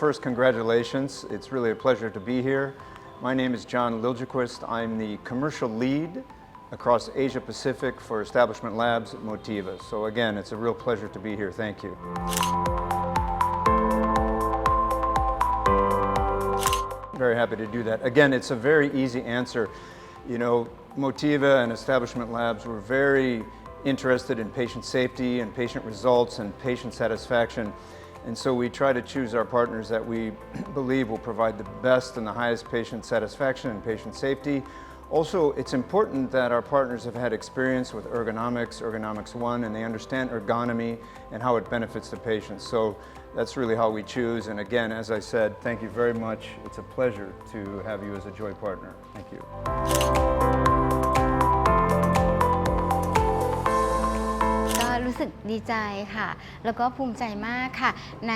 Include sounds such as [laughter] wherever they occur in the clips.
first, congratulations. It's really a pleasure to be here. My name is John Liljequist. I'm the commercial lead across Asia Pacific for Establishment Labs at Motiva. So, again, it's a real pleasure to be here. Thank you. Very happy to do that. Again, it's a very easy answer. You know, Motiva and Establishment Labs were very interested in patient safety and patient results and patient satisfaction. And so we try to choose our partners that we [clears throat] believe will provide the best and the highest patient satisfaction and patient safety. Also, it's important that our partners have had experience with ergonomics, Ergonomics One, and they understand ergonomy and how it benefits the patients. So that's really how we choose. And again, as I said, thank you very much. It's a pleasure to have you as a joy partner. Thank you. รู้สึกดีใจค่ะ แล้วก็ภูมิใจมากค่ะ ใน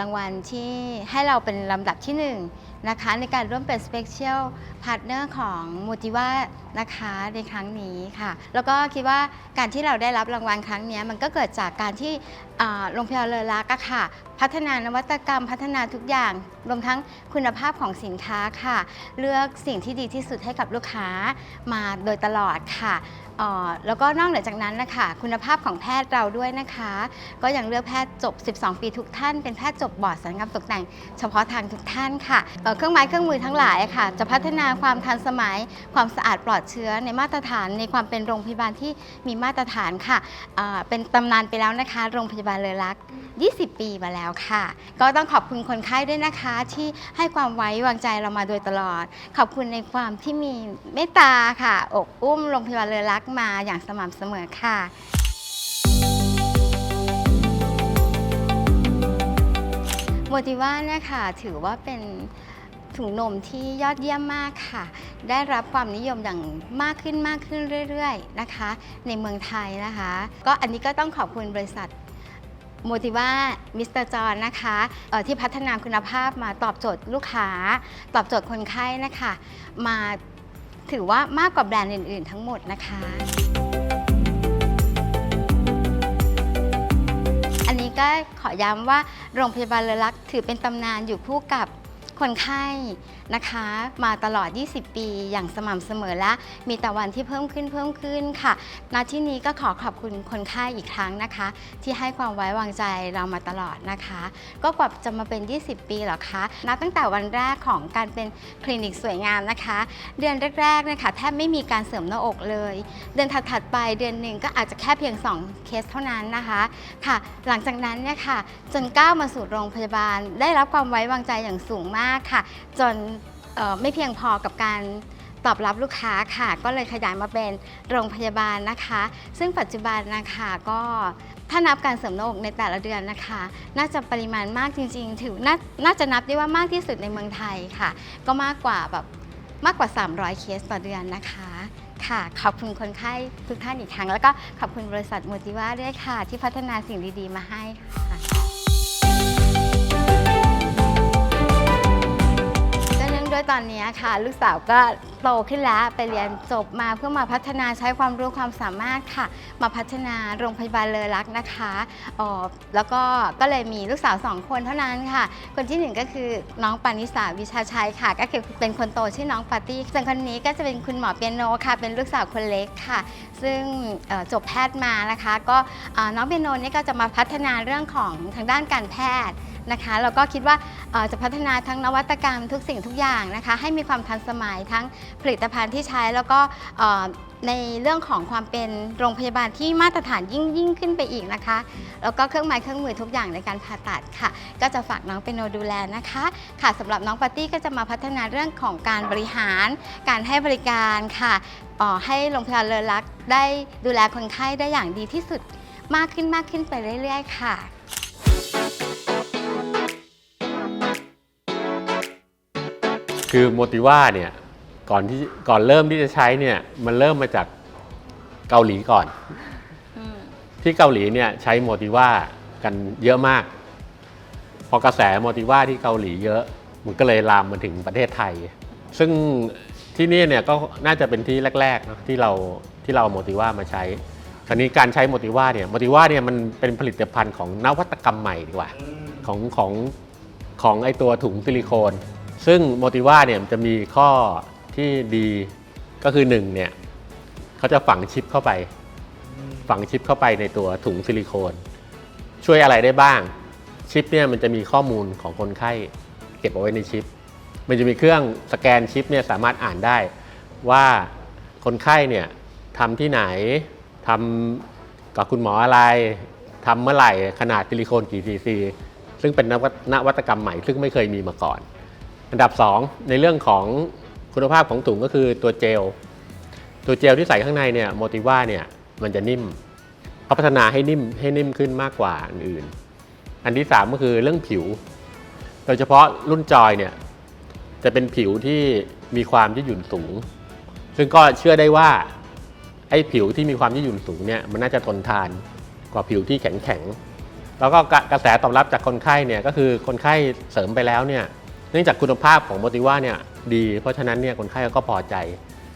รางวัลที่ให้เราเป็นลำดับที่หนึ่ง นะคะในการร่วมเป็น Special Partner ของ Motiva นะคะในครั้งนี้ค่ะ แล้วก็คิดว่าการที่เราได้รับรางวัลครั้งนี้มันก็เกิดจากการที่โรงพยาบาลเลอรักค่ะ พัฒนานวัตกรรมพัฒนาทุกอย่างรวมทั้งคุณภาพของสินค้าค่ะ เลือกสิ่งที่ดีที่สุดให้กับลูกค้ามาโดยตลอดค่ะแล้วก็นอกเหนือจากนั้นนะคะคุณภาพของแพทย์เราด้วยนะคะ ก็ยังเลือกแพทย์จบ 12 ปีทุกท่าน เป็นแพทย์จบบอร์ดสัญญกรรมตกแต่งเฉพาะทางทุกท่านค่ะเครื่องไม้เครื่องมือทั้งหลายค่ะ จะพัฒนาความทันสมัย ความสะอาดปลอดเชื้อในมาตรฐานในความเป็นโรงพยาบาลที่มีมาตรฐานค่ะเเป็นตำนานไปแล้วนะคะ โรงพยาบาลเลอรักษ์20 ปีมาแล้วค่ะ ก็ต้องขอบคุณคนไข้ด้วยนะคะ ที่ให้ความไว้วางใจเรามาโดยตลอด ขอบคุณในความที่มีเมตตาค่ะ อกอุ้มโรงพยาบาลเลอรักมาอย่างสม่ำเสมอค่ะโมติว่านี่ยค่ะถือว่าเป็น ถุงนมที่ยอดเยี่ยมมากค่ะ ได้รับความนิยมอย่างมากขึ้นมากขึ้นเรื่อย ๆ นะคะ ในเมืองไทยนะคะ ก็อันนี้ก็ต้องขอบคุณบริษัทโมติว่ามิสเตอร์จอนนะคะที่พัฒนาคุณภาพมาตอบโจทย์ลูกค้า ตอบโจทย์คนไข้นะคะ มาถือว่ามากกว่าแบรนด์อื่น ๆ ทั้งหมดนะคะ อันนี้ก็ขอย้ำว่าโรงพยาบาลเลอรักถือเป็นตำนานอยู่คู่กับ คนไข้นะคะ มาตลอด 20 ปีอย่างสม่ำเสมอและ มีแต่วันที่เพิ่มขึ้นเพิ่มขึ้นค่ะ ณ ที่นี้ก็ขอขอบคุณคนไข้อีกครั้งนะคะ ที่ให้ความไว้วางใจเรามาตลอดนะคะ ก็กว่าจะมาเป็น 20 ปีหรอคะ นับตั้งแต่วันแรกของการเป็นคลินิกสวยงามนะคะ เดือนแรกๆนะคะแทบไม่มีการเสริมหน้าอกเลย เดือนถัดๆไปเดือนหนึ่งก็อาจจะแค่เพียง 2 เคสเท่านั้นนะคะค่ะ หลังจากนั้นเนี่ยค่ะจนก้าวมาสู่โรงพยาบาล ได้รับความไว้วางใจอย่างสูงมากค่ะ จนไม่เพียงพอกับการตอบรับลูกค้าค่ะ ก็เลยขยายมาเป็นโรงพยาบาลนะคะ ซึ่งปัจจุบันนะคะก็ถ้านับการเสริมหน้าอกในแต่ละเดือนนะคะ น่าจะปริมาณมากจริง ๆ ถือนาน่าจะนับได้ว่ามากที่สุดในเมืองไทยค่ะ ก็มากกว่าแบบมากกว่า 300 เคสต่อเดือนนะคะค่ะขอบคุณคนไข้ทุกท่านอีกครั้ง แล้วก็ขอบคุณบริษัทโมติว่าด้วยค่ะ ที่พัฒนาสิ่งดี ๆ มาให้ค่ะ ด้วยตอนนี้ค่ะ ลูกสาวก็ โตขึ้นแล้วไปเรียนจบมาเพื่อมาพัฒนาใช้ความรู้ความสามารถค่ะ มาพัฒนาโรงพยาบาลเลอรักนะคะออแล้วก็ก็เลยมีลูกสาวสองคนเท่านั้นค่ะ คนที่หนึ่งก็คือน้องปานิสาวิชาชัยค่ะ ก็คือเป็นคนโตชื่อน้องปาร์ตี้ส่วนคนนี้ก็จะเป็นคุณหมอเปียโนค่ะ เป็นลูกสาวคนเล็กค่ะ ซึ่งจบแพทย์มานะคะ ก็น้องเปียโนนี่ก็จะมาพัฒนาเรื่องของทางด้านการแพทย์นะคะแล้วก็คิดว่าจะพัฒนาทั้งนวัตกรรมทุกสิ่งทุกอย่างนะคะ ให้มีความทันสมัยทั้งผลิตภัณฑ์ที่ใช้แล้วก็ในเรื่องของความเป็นโรงพยาบาลที่มาตรฐานยิ่งยิ่งขึ้นไปอีกนะคะ แล้วก็เครื่องไม้เครื่องมือทุกอย่างในการผ่าตัดค่ะ ก็จะฝากน้องเป็นโนดูแลนะคะ ค่ะสำหรับน้องปาร์ตี้ก็จะมาพัฒนาเรื่องของการบริหาร การให้บริการค่ะให้โรงพยาบาลเลอรักษ์ได้ดูแลคนไข้ได้อย่างดีที่สุดมากขึ้นมากขึ้นไปเรื่อย ๆ ค่ะคือโมติว่าเนี่ย ก่อนที่ก่อนเริ่มที่จะใช้เนี่ยมันเริ่มมาจากเกาหลีก่อนที่เกาหลีเนี่ยใช้โมติว่ากันเยอะมาก พอกระแสโมติว่าที่เกาหลีเยอะ มันก็เลยลามมาถึงประเทศไทย ซึ่งที่นี่เนี่ยก็น่าจะเป็นที่แรกๆเนอะที่เราที่เราโมติว่ามาใช้คราวนี้การใช้โมติว่าเนี่ยโมติว่าเนี่ยมันเป็นผลิตภัณฑ์ของนวัตกรรมใหม่ดีกว่า ของของของไอตัวถุงซิลิโคน ซึ่งโมติว่าเนี่ยมันจะมีข้อ ที่ดีก็คือ1เนี่ยเขาจะฝังชิปเข้าไป ฝังชิปเข้าไปในตัวถุงซิลิโคน ช่วยอะไรได้บ้าง ชิปเนี่ยมันจะมีข้อมูลของคนไข้เก็บเอาไว้ในชิป มันจะมีเครื่องสแกนชิปเนี่ยสามารถอ่านได้ ว่าคนไข้เนี่ยทำที่ไหนทำกับคุณหมออะไรทำเมื่อไหร่ขนาดซิลิโคนกี่ซีซีซึ่งเป็นนวัตนวัตกรรมใหม่ซึ่งไม่เคยมีมาก่อน อันดับ 2 ในเรื่องของ คุณภาพของถุงก็คือตัวเจล ตัวเจลที่ใส่ข้างในเนี่ยโมติว่าเนี่ยมันจะนิ่มเขาพัฒนาให้นิ่มให้นิ่มขึ้นมากกว่าอันอื่น อันที่ 3 ก็คือเรื่องผิว โดยเฉพาะรุ่นจอยเนี่ยจะเป็นผิวที่มีความยืดหยุ่นสูง ซึ่งก็เชื่อได้ว่าไอ้ผิวที่มีความยืดหยุ่นสูงเนี่ยมันน่าจะทนทานกว่าผิวที่แข็งแข็งๆแล้วก็กระกระแสตอบรับจากคนไข้เนี่ยก็คือคนไข้เสริมไปแล้วเนี่ยเนื่องจากคุณภาพของโมติว่าเนี่ย ดี เพราะฉะนั้นเนี่ยคนไข้ก็พอใจ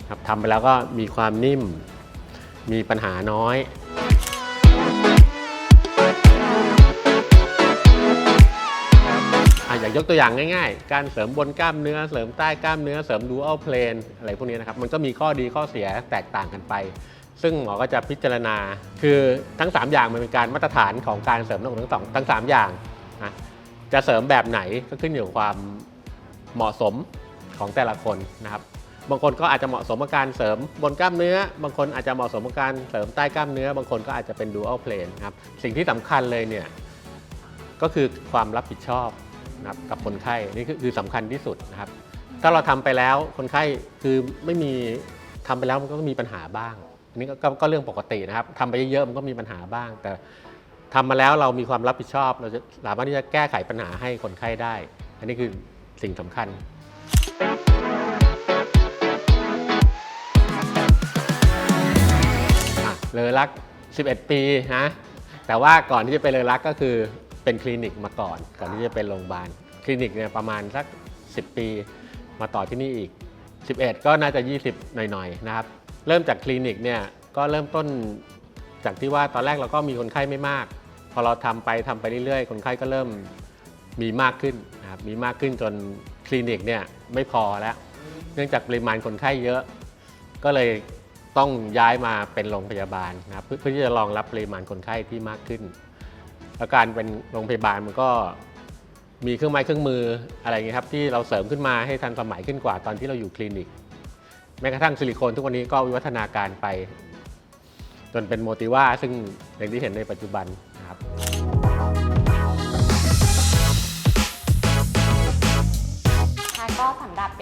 ครับทำไปแล้วก็มีความนิ่ม มีปัญหาน้อยอะอย่างยกตัวอย่างง่ายๆ การเสริมบนกล้ามเนื้อ เสริมใต้กล้ามเนื้อ เสริมดูอัลเพลนอะไรพวกนี้นะครับ มันก็มีข้อดีข้อเสียแตกต่างกันไป ซึ่งหมอก็จะพิจารณา คือทั้ง 3 อย่างมันเป็นการมาตรฐานของการเสริมทั้งทั้งสองทั้ง 3 อย่างนะจะเสริมแบบไหนก็ขึ้นอยู่กับความเหมาะสม ของแต่ละคนนะครับ บางคนก็อาจจะเหมาะสมกับการเสริมบนกล้ามเนื้อ บางคนอาจจะเหมาะสมกับการเสริมใต้กล้ามเนื้อ บางคนก็อาจจะเป็นดูอัลเพลนครับ สิ่งที่สำคัญเลยเนี่ยก็คือความรับผิดชอบนะครับกับคนไข้นี่คือคอสำคัญที่สุดนะครับ ถ้าเราทำไปแล้วคนไข้คือไม่มีทำไปแล้วมันก็มีปัญหาบ้างอันนี้ก็ก็ก็เรื่องปกตินะครับทำไปเยอะๆมันก็มีปัญหาบ้าง แต่ทำมาแล้วเรามีความรับผิดชอบ เราจะสามารถที่จะแก้ไขปัญหาให้คนไข้ได้ อันนี้คือสิ่งสำคัญ เลอรัก 11 ปีนะ แต่ว่าก่อนที่จะไปเลอรักก็คือเป็นคลินิกมาก่อน ก่อนที่จะเป็นโรงพยาบาล คลินิกเนี่ยประมาณสัก 10 ปี มาต่อที่นี่อีก 11 ก็น่าจะ 20 หน่อยๆนะครับ เริ่มจากคลินิกเนี่ยก็เริ่มต้นจากที่ว่าตอนแรกเราก็มีคนไข้ไม่มาก พอเราทำไปทำไปเรื่อยๆ คนไข้ก็เริ่มมีมากขึ้นนะครับ มีมากขึ้นจน คลินิกเนี่ยไม่พอแล้ว เนื่องจากปริมาณคนไข้เยอะ ก็เลยต้องย้ายมาเป็นโรงพยาบาลนะครับเพื่อที่จะรองรับปริมาณคนไข้ที่มากขึ้นแล้วการเป็นโรงพยาบาลมันก็มีเครื่องไม้เครื่องมืออะไรอย่างเงี้ยครับที่เราเสริมขึ้นมาให้ทันสมัยขึ้นกว่าตอนที่เราอยู่คลินิก แม้กระทั่งซิลิโคนทุกวันนี้ก็วิวัฒนาการไป จนเป็นโมติว่าซึ่งอย่างที่เห็นในปัจจุบันนะครับ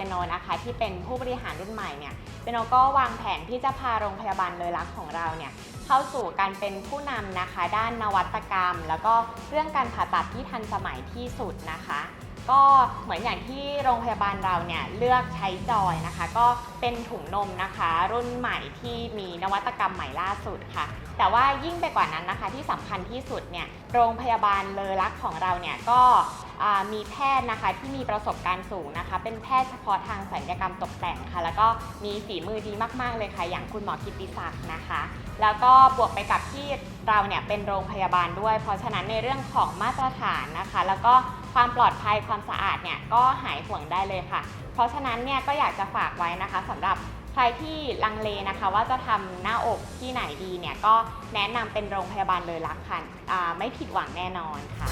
ปียโนนะคะที่เป็นผู้บริหารรุ่นใหม่เนี่ยเปียโนก็วางแผนที่จะพาโรงพยาบาลเลยรักของเราเนี่ยเข้าสู่การเป็นผู้นำนะคะ ด้านนวัตกรรม แล้วก็เรื่องการผ่าตัดที่ทันสมัยที่สุดนะคะก็เหมือนอย่างที่โรงพยาบาลเราเนี่ยเลือกใช้จอยนะคะ ก็เป็นถุงนมนะคะ รุ่นใหม่ที่มีนวัตกรรมใหม่ล่าสุดค่ะ แต่ว่ายิ่งไปกว่านั้นนะคะที่สำคัญที่สุดเนี่ยโรงพยาบาลเลอรักของเราเนี่ยก็ มีแพทย์นะคะที่มีประสบการณ์สูงนะคะ เป็นแพทย์เฉพาะทางศัลยกรรมตกแต่งค่ะ แล้วก็มีฝีมือดีมากๆเลยค่ะ อย่างคุณหมอกิติศักดิ์นะคะ แล้วก็บวกไปกับที่เราเนี่ยเป็นโรงพยาบาลด้วย เพราะฉะนั้นในเรื่องของมาตรฐานนะคะ แล้วก็ความปลอดภัยความสะอาดเนี่ยก็หายห่วงได้เลยค่ะ เพราะฉะนั้นเนี่ยก็อยากจะฝากไว้นะคะสำหรับใครที่ลังเลนะคะว่าจะทำหน้าอกที่ไหนดีเนี่ยก็แนะนำเป็นโรงพยาบาลเลยรักค่ะไม่ผิดหวังแน่นอนค่ะ